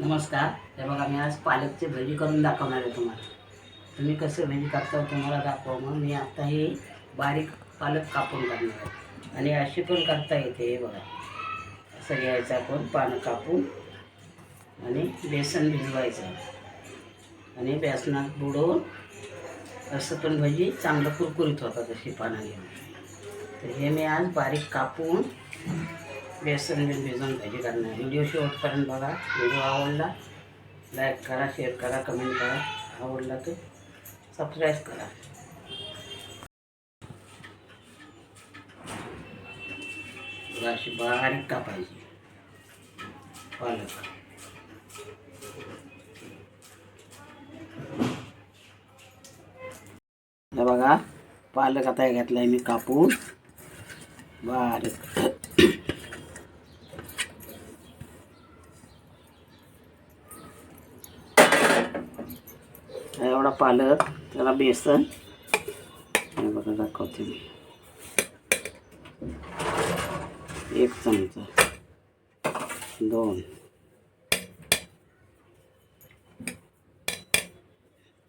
नमस्कार. हे बघा मी आज पालकची भजी करून दाखवणार आहे तुम्हाला. तुम्ही कसे भजी करता हो तुम्हाला दाखवा मग मी आता ही बारीक पालक कापून करणार आहे. आणि अशी पण करता येते हे बघा. असं घ्यायचं आपण पानं कापून आणि बेसन भिजवायचं. आणि बेसनात बुडवून असं पण भजी चांगलं कुरकुरीत होतात अशी पानं घेऊन. तर हे मी आज बारीक कापून बेसन बिन भिजवून भजी करणार व्हिडिओ शेवटपर्यंत बघा. व्हिडिओ आवडला लाईक करा शेअर करा कमेंट करा. आवडला तर सबस्क्राईब करा. अशी बारीक कापायची. पालक. बघा पालक आता घेतलाय मी कापून. बारीक. एवढा पालक त्याला बेसन. हे बघा दाखवते मी. एक चमचा. दोन.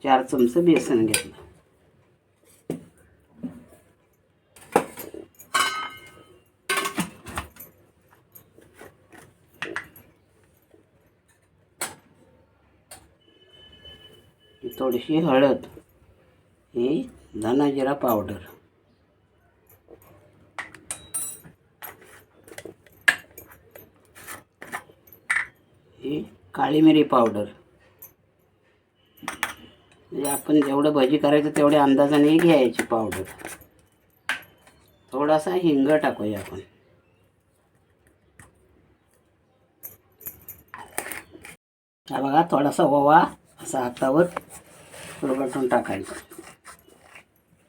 चार चमचं बेसन घेतलं. थोडीशी हळद. ही धना जिरा पावडर. ही काळी मिरी पावडर. म्हणजे आपण जेवढं भजी करायचं तेवढ्या अंदाजाने घ्यायची पावडर. थोडासा हिंग टाकूया आपण. हा बघा थोडासा ओवा असा हातावर पुरगटून टाकायचं.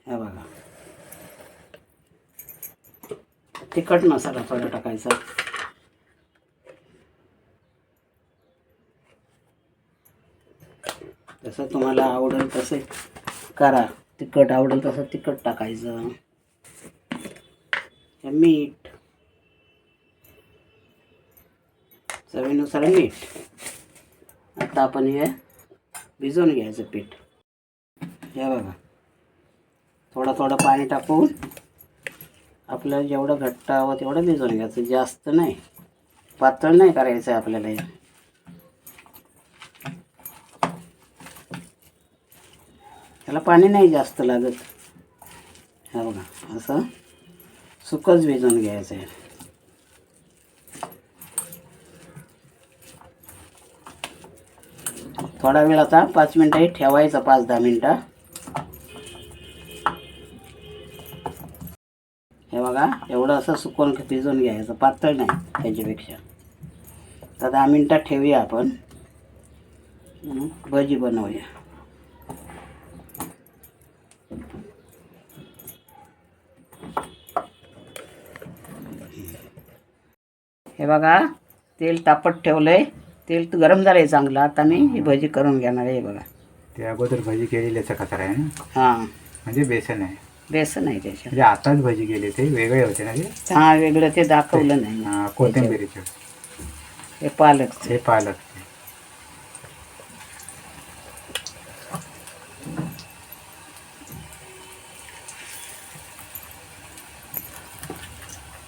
हे बघा. तिखट मसाला थोडा टाकायचा. जसं तुम्हाला आवडेल तसे करा. तिखट आवडेल तसं तिखट टाकायचं. मीठ. चवीनुसार मीठ. आता आपण हे भिजवून घ्यायचं पीठ. हे बघा. थोडं थोडं पाणी टाकून आपल्याला जेवढं घट्ट हवं तेवढं भिजवून घ्यायचं. जास्त नाही. पातळ नाही करायचं आहे आपल्याला हे. त्याला पाणी नाही जास्त लागत. हे बघा. असं सुकच भिजवून घ्यायचं आहे. थोडा वेळ आता पाच मिनटं हे ठेवायचं पाच दहा मिनटं. हे बघा एवढं असं सुकवून भिजवून घ्यायचं पातळ नाही त्याच्यापेक्षा. तर दहा मिनटात ठेवूया आपण. भजी बनवूया. हे बघा तेल तापत ठेवलंय. तेल तर गरम झालंय चांगलं. आता मी ही भजी करून घेणार आहे बघा. ते अगोदर भजी केलेल्याचा कचरा आहे ना? हां. म्हणजे बेसन आहे. बेसन आहे त्याच्यात. म्हणजे आताच भजी केले ते. वेगळे होते ना ते? हा वेगळं ते दाखवलं नाही. हा, कोथिंबिरीचे. हे पालकचं हे पालक.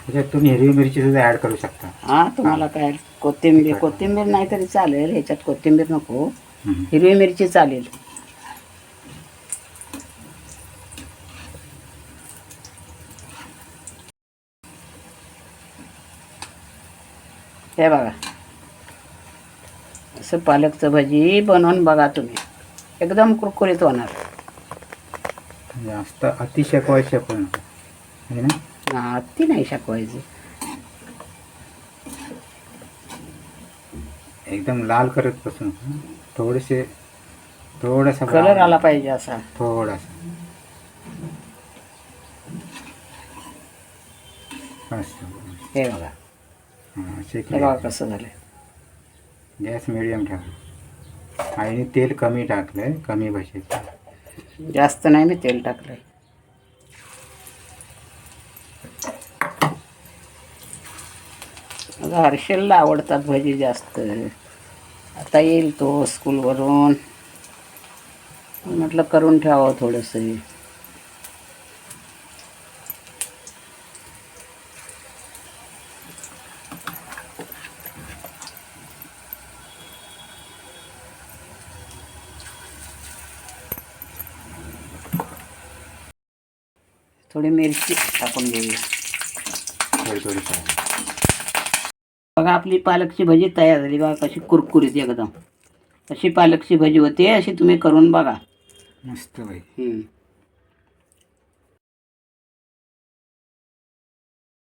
त्याच्यात तुम्ही हिरवी मिरची सुद्धा ऍड करू शकता. हा तुम्हाला काय कोथिंबीर कोथिंबीर नाही तरी चालेल ह्याच्यात कोथिंबीर नको. हिरवी मिरची चालेल. हे बघा. असं पालकचं भजी बनवून बघा तुम्ही. एकदम कुरकुरीत होणार. जास्त अति शेकवायचे पण. ना? हा ती नाही शकवायची. एकदम लाल करत बसून. थोडेसे थोडासा कलर आला पाहिजे असा. थोडासा. असं. हे बघा. हा, हे शेकले कसं झालं गॅस मिडियम ठेवा. आणि तेल कमी टाकलंय कमी भाजीचं जास्त नाही मी तेल टाकलंय. हर्षलला आवडतात भजी जास्त. आता येईल तो स्कूलवरून. म्हटलं करून ठेवावं थोडंसं. थोडी मिरची टाकून घेऊया थोडी थोडी. बघा आपली पालकची भजी तयार झाली बघा कशी कुरकुरीत एकदम. अशी पालकची भजी होते अशी तुम्ही करून बघा. मस्त बाई. हम्म.